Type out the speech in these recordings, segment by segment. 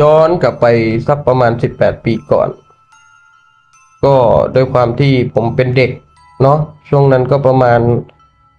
ย้อนกลับไปสักประมาณ 18 ปีก่อน ก็ด้วยความที่ผมเป็นเด็กเนาะช่วงนั้นก็ประมาณ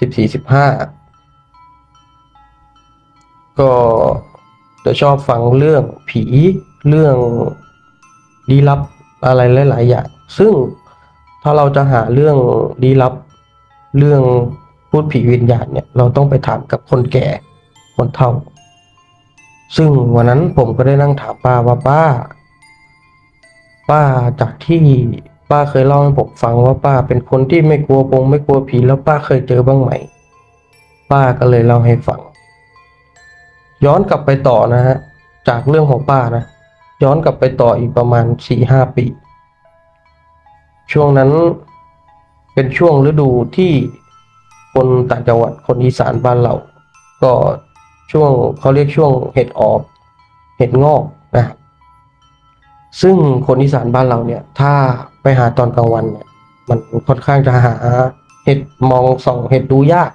14-15 ก็จะชอบฟังเรื่องผีเรื่องลี้ลับอะไรหลาย ๆ อย่าง ซึ่งถ้าเราจะหาเรื่องลี้ลับเรื่องพูดผีวิญญาณเนี่ย เราต้องไปถามกับคนแก่คนเฒ่า ซึ่งวันนั้นผมก็ได้นั่งถามป้าว่าป้า ป้าจากที่ป้าเคยเล่าให้ผมฟังว่าป้าเป็นคนที่ไม่กลัวปงไม่กลัวผีแล้วป้าเคยเจอบ้างไหม ป้าก็เลยเล่าให้ฟัง ย้อนกลับไปต่อนะฮะจากเรื่องของป้านะ ย้อนกลับไปต่ออีกประมาณสี่ห้าปี ช่วงนั้นเป็นช่วงฤดูที่คนต่างจังหวัดคนอีสานบ้านเรา ก็ ช่วงเขาเรียกช่วงเห็ดออกเห็ดงอกนะซึ่งคนอีสานบ้านเราเนี่ย ถ้าไปหาตอนกลางวันเนี่ยมันค่อนข้างจะหาเห็ดมองส่องเห็ดดูยาก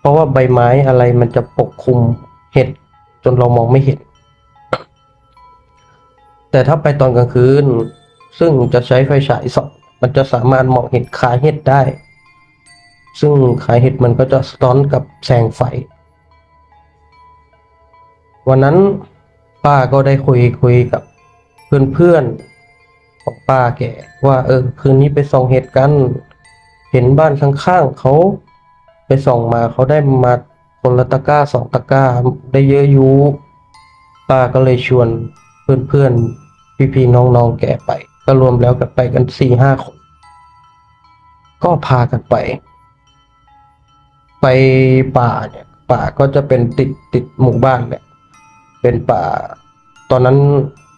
เพราะว่าใบไม้อะไรมันจะปกคลุมเห็ดจนเรามองไม่เห็น แต่ถ้าไปตอนกลางคืน ซึ่งจะใช้ไฟฉายส่องมันจะสามารถมองเห็นขาเห็ดได้ ซึ่งขาเห็ดมันก็จะสะท้อนกับแสงไฟ วันนั้นป้าก็ได้คุยคุยกับเพื่อนๆของป้าแกว่าเออคืนนี้ไปส่องเห็ดกัน เห็นบ้านข้างๆเขาไปส่องมาเขาได้มาคนละตะกร้าสองตะกร้าได้เยอะอยู่ป้าก็เลยชวนเพื่อนๆพี่ๆน้องๆแกไป ก็รวมแล้วกันไปกันสี่ห้าคน ก็พากันไป ไปป่าเนี่ยป่าก็จะเป็นติดติดหมู่บ้านแหละ เป็นป่า ตอนนั้น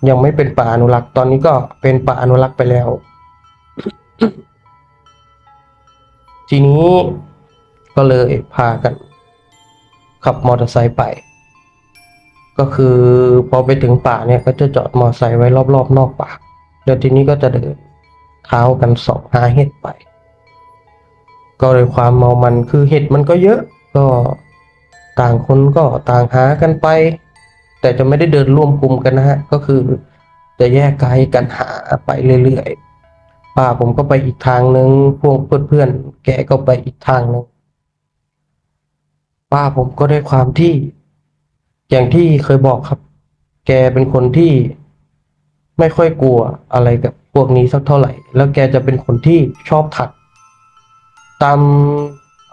ยังไม่เป็นป่าอนุรักษ์ ตอนนี้ก็เป็นป่าอนุรักษ์ไปแล้ว ทีนี้ก็เลยพากัน ขับมอเตอร์ไซค์ไป ก็คือพอไปถึงป่าเนี่ย ก็จะจอดมอเตอร์ไซค์ไว้รอบๆนอกป่าแล้วทีนี้ก็จะเดินเท้ากันสองหาเห็ดไป ก็เลยความเมามันคือเห็ดมันก็เยอะ ก็ต่างคนก็ต่างหากันไป แต่จะไม่ได้เดินร่วมกลุ่มกันนะฮะ ก็คือจะแยกกายกันหาไปเรื่อยๆ ป้าผมก็ไปอีกทางหนึ่งพวกเพื่อนๆ แกก็ไปอีกทางหนึ่งป้าผมก็ได้ความที่ อย่างที่เคยบอกครับ แกเป็นคนที่ไม่ค่อยกลัวอะไรกับพวกนี้สักเท่าไหร่ แล้วแกจะเป็นคนที่ชอบถัก ตาม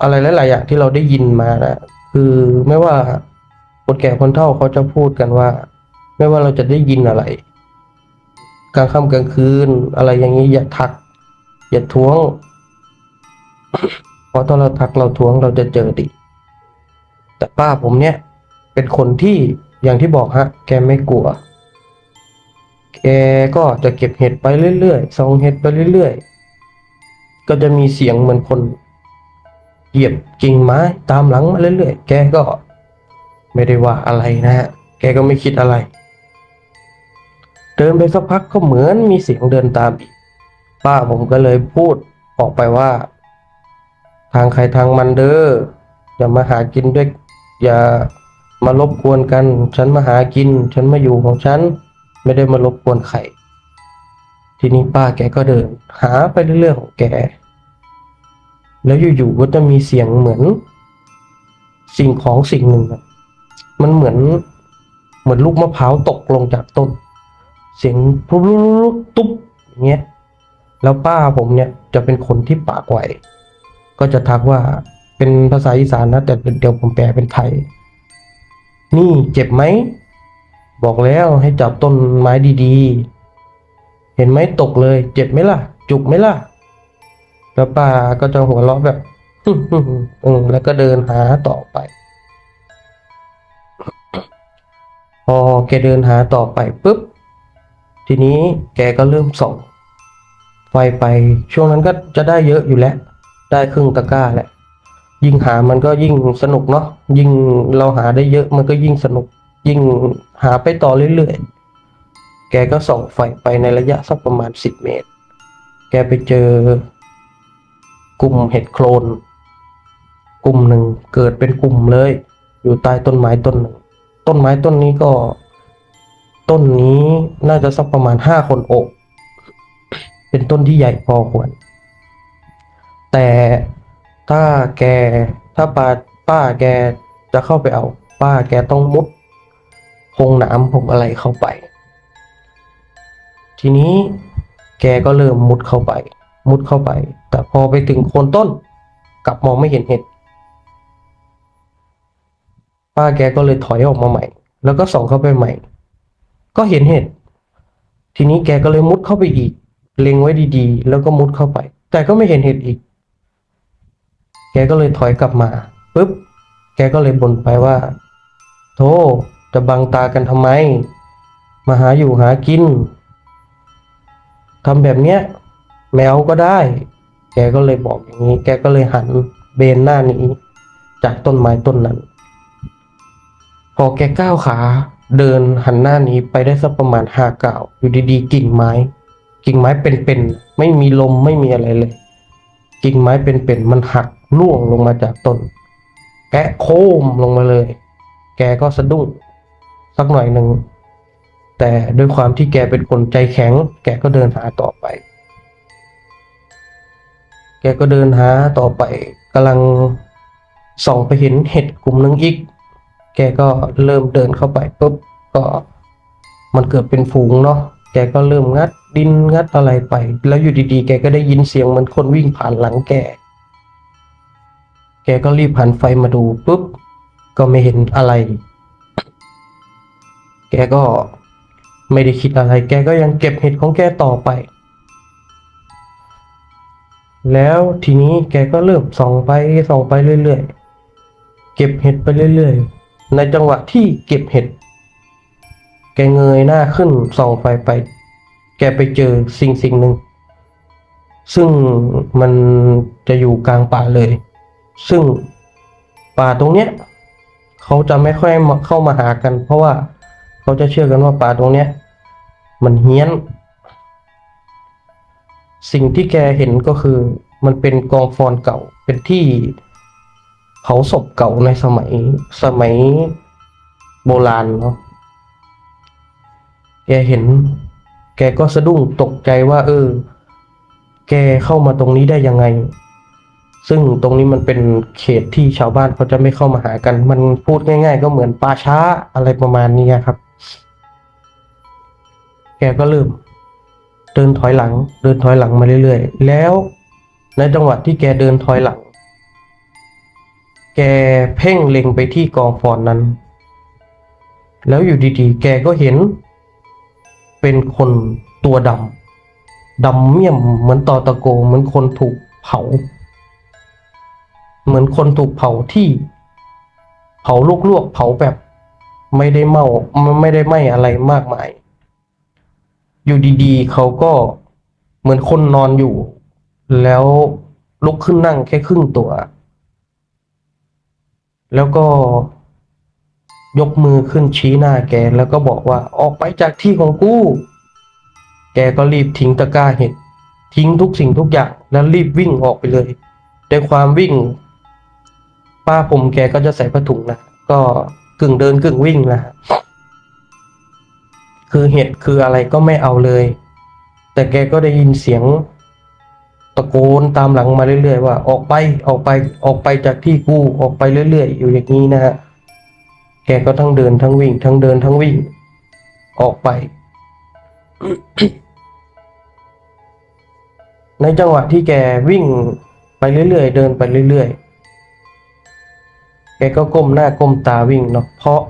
อะไรหลายๆอย่างที่เราได้ยินมานะ คือไม่ว่า คนแก่คนเฒ่าเขาจะพูดกันว่า ไม่ว่าเราจะได้ยินอะไร กลางค่ำกลางคืน อะไรอย่างนี้อย่าทัก อย่าท้วงเพราะถ้าเราทักเราท้วงเราจะเจอดีแต่ป้าผมเนี่ย เป็นคนที่อย่างที่บอกฮะ แกไม่กลัว แกก็จะเก็บเห็ดไปเรื่อยๆส่องเห็ดไปเรื่อยๆ ก็จะมีเสียงเหมือนคนเหยียบกิ่งไม้ตามหลังมาเรื่อยๆ แกก็ ไม่ได้ว่าอะไรนะฮะ แกก็ไม่คิดอะไร เดินไปสักพักก็เหมือนมีเสียงเดินตามอีก ป้าผมก็เลยพูดออกไปว่า ทางใครทางมันเด้อ อย่ามาหากินด้วย อย่ามารบกวนกัน ฉันมาหากิน ฉันมาอยู่ของฉัน ไม่ได้มารบกวนใคร ทีนี้ป้าแกก็เดิน หาไปเรื่อยๆของแก แล้วอยู่ๆก็จะมีเสียงเหมือน สิ่งของสิ่งหนึ่ง มันเหมือน เหมือนลูกมะพร้าวตกลงจากต้น เสียงปุ๊บตุ๊บอย่างเงี้ยแล้วป้าผมเนี่ยจะเป็นคนที่ปากไวก็จะทักว่าเป็นภาษาอีสานนะ แต่เดี๋ยวผมแปลเป็นไทย นี่เจ็บไหม บอกแล้วให้จับต้นไม้ดีๆ เห็นไหมตกเลย เจ็บไหมล่ะ จุกไหมล่ะ แล้วป้าก็จะหัวเราะแบบอืมแล้วก็เดินหาต่อไป พอแกเดินหาต่อไปปุ๊บ ทีนี้แกก็เริ่มส่องไฟไปช่วงนั้นก็จะได้เยอะอยู่แล้ว ได้ครึ่งตะกร้าแหละ ยิ่งหามันก็ยิ่งสนุกเนาะยิ่งเราหาได้เยอะมันก็ยิ่งสนุก ยิ่งหาไปต่อเรื่อยๆ แกก็ส่องไฟไปในระยะสักประมาณสิบเมตร แกไปเจอกลุ่มเห็ดโคลนกลุ่มหนึ่งเกิดเป็นกลุ่มเลย อยู่ใต้ต้นไม้ต้นหนึ่ง ต้นไม้ต้นนี้ก็ ต้นนี้น่าจะสักประมาณห้าคนโอบเป็นต้นที่ใหญ่พอควร แต่ถ้าแกถ้าป้าป้าแกจะเข้าไปเอา ป้าแกต้องมุดพงนามพงอะไรเข้าไป ทีนี้แกก็เริ่มมุดเข้าไป มุดเข้าไป แต่พอไปถึงโคนต้น กลับมองไม่เห็นเห็ด ป้าแกก็เลยถอยออกมาใหม่ แล้วก็ส่องเข้าไปใหม่ ก็เห็นเห็ดทีนี้แกก็เลยมุดเข้าไปอีก เล็งไว้ดีๆ แล้วก็มุดเข้าไป แต่ก็ไม่เห็นเห็ดอีก แกก็เลยถอยกลับมาปุ๊บแกก็เลยบ่นไปว่า โธ่จะบังตากันทำไม มาหาอยู่หากินทำแบบเนี้ยแมวก็ได้ แกก็เลยบอกอย่างนี้ แกก็เลยหันเบนหน้านี้ จากต้นไม้ต้นนั้น พอแกก้าวขา เดินหันหน้านี้ไปได้สักประมาณห้าก้าวอยู่ดีๆ กิ่งไม้ กิ่งไม้เป็นๆไม่มีลมไม่มีอะไรเลย กิ่งไม้เป็นๆมันหักล่วงลงมาจากต้นแกะโค้มลงมาเลย แกก็สะดุ้งสักหน่อยหนึ่งแต่ด้วยความที่แกเป็นคนใจแข็ง แกก็เดินหาต่อไป แกก็เดินหาต่อไปกำลังส่องไปเห็นเห็ดกลุ่มหนึ่งอีก แกก็เริ่มเดินเข้าไปปุ๊บก็มันเกิดเป็นฝูงเนาะแกก็เริ่มงัดดินงัดอะไรไป แล้วอยู่ดีๆ แกก็ได้ยินเสียงเหมือนคนวิ่งผ่านหลังแก แกก็รีบหันไฟมาดูปุ๊บก็ไม่เห็นอะไร แกก็ไม่ได้คิดอะไร แกก็ยังเก็บเห็ดของแกต่อไป แล้วทีนี้แกก็เริ่มส่องไปส่องไปเรื่อยๆ เก็บเห็ดไปเรื่อยๆ ในจังหวะที่เก็บเห็ด แกเงยหน้าขึ้นส่องไฟไป แกไปเจอสิ่งสิ่งหนึ่ง ซึ่งมันจะอยู่กลางป่าเลย ซึ่งป่าตรงเนี้ยเขาจะไม่ค่อยเข้ามาหากัน เพราะว่าเขาจะเชื่อกันว่าป่าตรงเนี้ย มันเฮี้ยน สิ่งที่แกเห็นก็คือมันเป็นกองฟอนเก่าเป็นที่ เผาศพเก่าในสมัยสมัยโบราณเนาะแกเห็น แกก็สะดุ้งตกใจว่า เออ แกเข้ามาตรงนี้ได้ยังไง ซึ่งตรงนี้มันเป็นเขตที่ชาวบ้านเขาจะไม่เข้ามาหากัน มันพูดง่าย ๆ ก็เหมือนป่าช้าอะไรประมาณนี้ครับ แกก็เริ่ม เดินถอยหลัง เดินถอยหลังมาเรื่อยๆ แล้วในจังหวะที่แกเดินถอยหลัง แกเพ่งเล็งไปที่กองฟอนนั้น แล้วอยู่ดีๆ แกก็เห็น เป็นคนตัวดำดำเมี่ยมเหมือนตอตะโก เหมือนคนถูกเผา เหมือนคนถูกเผาที่ เผาลวกๆเผาแบบไม่ได้เมาไม่ได้ไหมอะไรมากมาย อยู่ดีๆ เขาก็เหมือนคนนอนอยู่ แล้วลุกขึ้นนั่งแค่ครึ่งตัว แล้วก็ยกมือขึ้นชี้หน้าแกแล้วก็บอกว่าออกไปจากที่ของกู แกก็รีบทิ้งตะกร้าเห็ด ทิ้งทุกสิ่งทุกอย่างแล้วรีบวิ่งออกไปเลยด้วยความวิ่ง ป้าผมแกก็จะใส่ผ้าถุงนะก็กึ่งเดินกึ่งวิ่งนะคือเห็ดคืออะไรก็ไม่เอาเลย แต่แกก็ได้ยินเสียง ตะโกนตามหลังมาเรื่อยๆว่าออกไปออกไปออกไปจากที่กูออกไปเรื่อยๆ อยู่อย่างนี้นะฮะแกก็ทั้งเดินทั้งวิ่ง ทั้งเดินทั้งวิ่ง ออกไป ในจังหวะที่แกวิ่งไปเรื่อยๆ เดินไปเรื่อยๆ แกก็ก้มหน้าก้มตาวิ่งเนาะเพราะ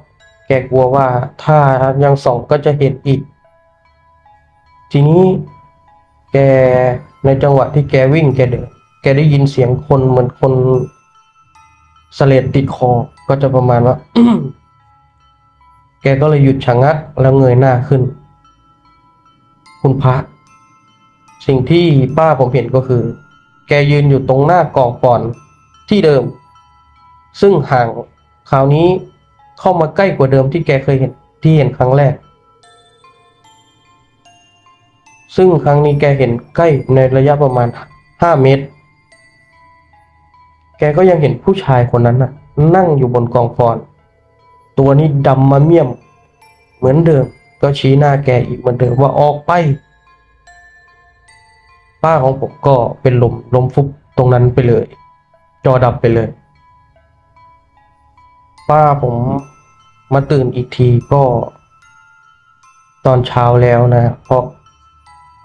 แกกลัวว่าถ้ายังส่องก็จะเห็นอีก ทีนี้แก ในจังหวะที่แกวิ่งแกเดินแกได้ยินเสียงคนเหมือนคนสเลดติดคอ ก็จะประมาณว่า แกก็เลยหยุดชะงักแล้วเงยหน้าขึ้น คุณพระ สิ่งที่ป้าผมเห็นก็คือ แกยืนอยู่ตรงหน้ากองฟอนที่เดิม ซึ่งห่างคราวนี้เข้ามาใกล้กว่าเดิมที่แกเคยเห็นที่เห็นครั้งแรก ซึ่งครั้งนี้แกเห็นใกล้ในระยะประมาณห้าเมตร แกก็ยังเห็นผู้ชายคนนั้นน่ะ นั่งอยู่บนกองฟอน ตัวนี้ดำมาเมี่ยม เหมือนเดิม ก็ชี้หน้าแกอีกเหมือนเดิมว่าออกไป ป้าของผมก็เป็นลมลมฟุบตรงนั้นไปเลย จอดับไปเลย ป้าผมมาตื่นอีกทีก็ ตอนเช้าแล้วนะเพราะ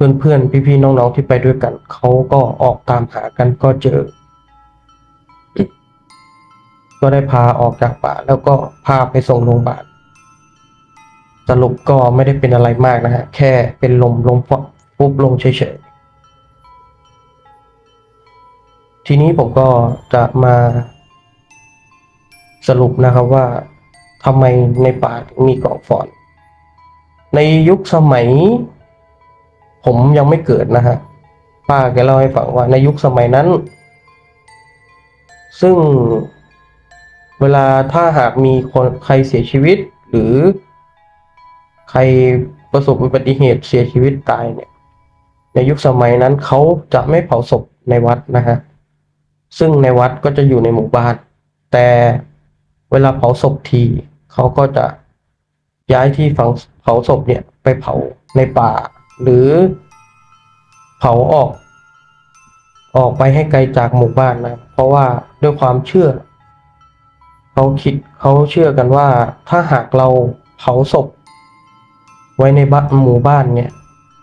เพื่อนๆ พี่ๆ น้องๆ ที่ไปด้วยกัน เขาก็ออกตามหากันก็เจอ ก็ได้พาออกจากป่าแล้วก็พาไปส่งโรงพยาบาล สรุปก็ไม่ได้เป็นอะไรมากนะฮะ แค่เป็นลมลมฟุบลงเฉยๆ ทีนี้ผมก็จะมาสรุปนะครับว่าทำไมในป่ามีกองฟอน ในยุคสมัย ผมยังไม่เกิดนะฮะป้าแกเล่าให้ฟังว่าในยุคสมัยนั้น ซึ่งเวลาถ้าหากมีคนใครเสียชีวิต หรือใครประสบอุบัติเหตุเสียชีวิตตายเนี่ยในยุคสมัยนั้นเขาจะไม่เผาศพในวัดนะฮะซึ่งในวัดก็จะอยู่ในหมู่บ้าน แต่เวลาเผาศพทีเขาก็จะย้ายที่ฝังเผาศพเนี่ยไปเผาในป่า หรือเผาออก ออกไปให้ไกลจากหมู่บ้านนะเพราะว่าด้วยความเชื่อเขาคิดเขาเชื่อกันว่า ถ้าหากเราเผาศพ ไว้ในบ้านหมู่บ้านเนี่ย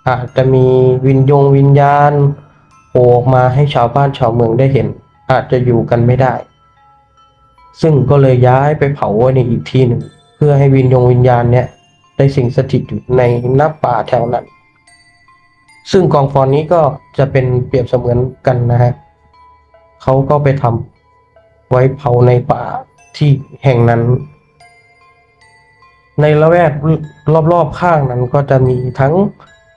อาจจะมีวิญญงวิญญาณโผล่ออกมาให้ชาวบ้านชาวเมืองได้เห็น อาจจะอยู่กันไม่ได้ ซึ่งก็เลยย้ายไปเผาไว้ในอีกที่หนึ่งเพื่อให้วิญญงวิญญาณเนี่ยได้สิ่งสถิตอยู่ในหน้าป่าแถวนั้น ซึ่งกองฟอนนี้ก็จะเป็นเปรียบเสมือนกันนะฮะเขาก็ไปทำไว้เผาในป่าที่แห่งนั้น ในละแวกรอบๆข้างนั้นก็จะมีทั้ง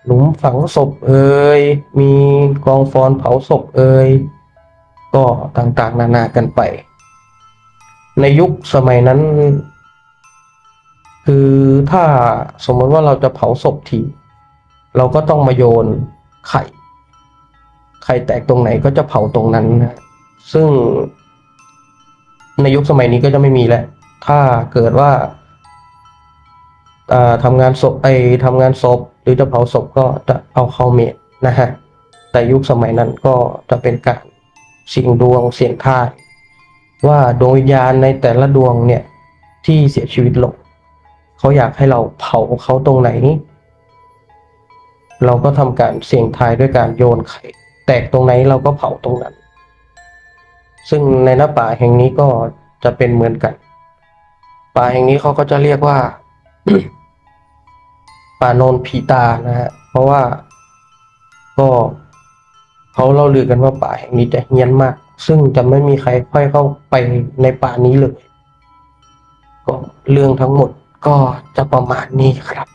หลุมฝังศพเอ่ยมีกองฟอนเผาศพเอ่ยก็ต่างๆ นานากันไป ในยุคสมัยนั้น คือถ้าสมมติว่าเราจะเผาศพที เราก็ต้องมาโยนไข่ ไข่แตกตรงไหนก็จะเผาตรงนั้นนะซึ่งในยุคสมัยนี้ก็จะไม่มีแล้ว ถ้าเกิดว่าอ่าทำงานศพไอทำงานศพหรือจะเผาศพก็จะเอาเข้าเมนนะฮะ แต่ยุคสมัยนั้นก็จะเป็นการเสี่ยงดวงเสี่ยงทาย ว่าดวงวิญญาณในแต่ละดวงเนี่ยที่เสียชีวิตลงเขาอยากให้เราเผาเขาตรงไหน เราก็ทำการเสี่ยงทายด้วยการโยนไข่แตกตรงไหนเราก็เผาตรงนั้น ซึ่งในหน้าป่าแห่งนี้ก็จะเป็นเหมือนกัน ป่าแห่งนี้เขาก็จะเรียกว่า ป่าโนนผีตานะฮะเพราะว่าก็เขาเล่าลือกันว่าป่าแห่งนี้จะเฮี้ยนมาก ซึ่งจะไม่มีใครค่อยเข้าไปในป่านี้เลยก็เรื่องทั้งหมดก็จะประมาณนี้ครับ